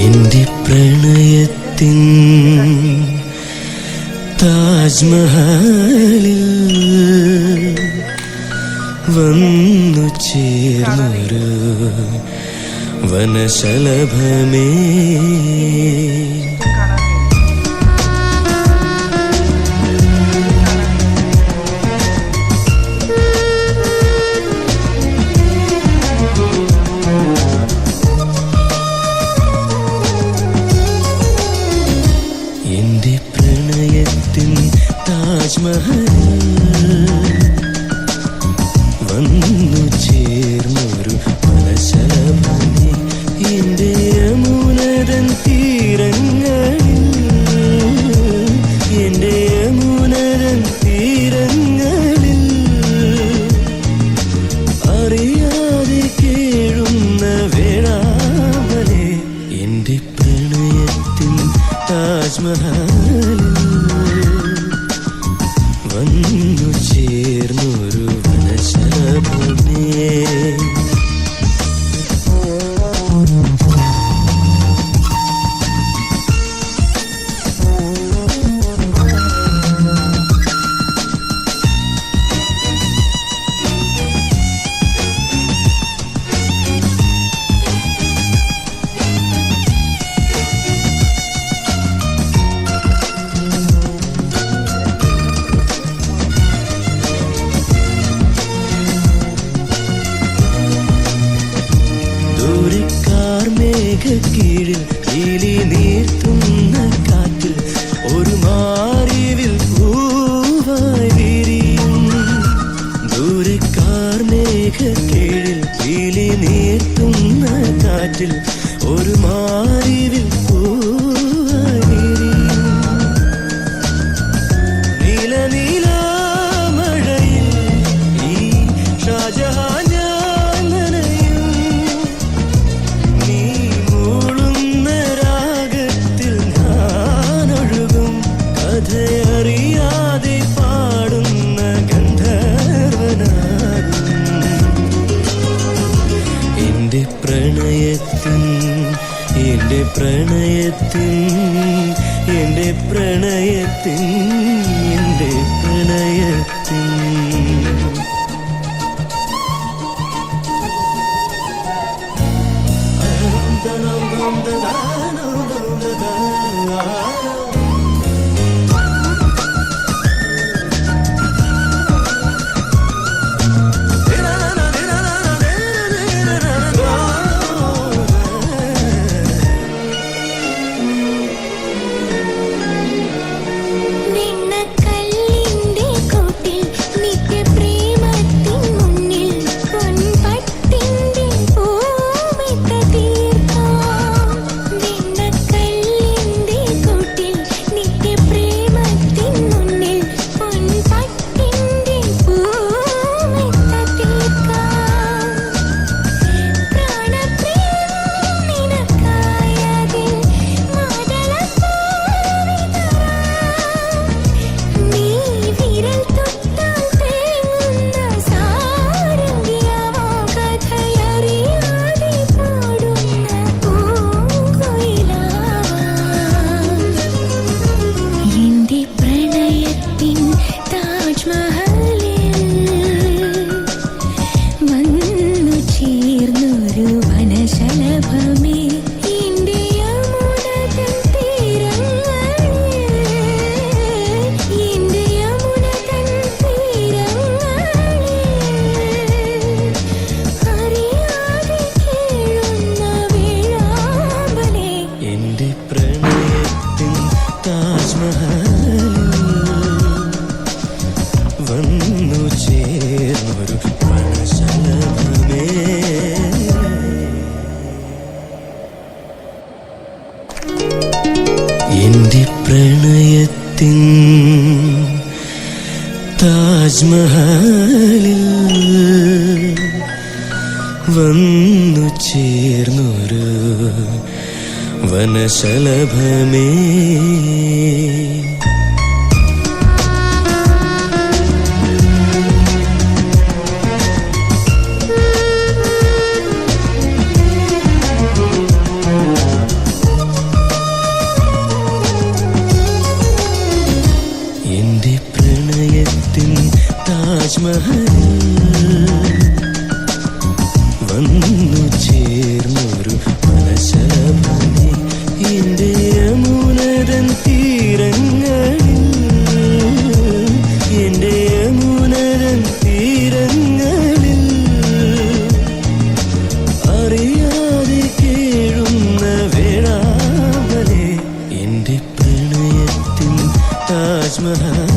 എന്റെ പ്രണയത്തിൻ താജ്മഹലിൽ വന്നു ചേർന്നൊരു വനശലഭമേ. me. dil പ്രണയത്തിൻ എന്റെ പ്രണയത്തിൻ എന്റെ പ്രണയത്തിൽ. പ്രണയത്തിൻ താജ്മഹലിൽ വന്നു ചേർന്നൊരു വനശലഭമേ. വന്നു ചേർന്നൊരു മനശലഭമേ എന്റെ യമുനതൻ തീരങ്ങളിൽ. എന്റെ യമുനതൻ തീരങ്ങളിൽ. അറിയാതെ കേഴുന്ന വേളാമലെ. എന്റെ പ്രണയത്തിൻ താജ്മഹൽ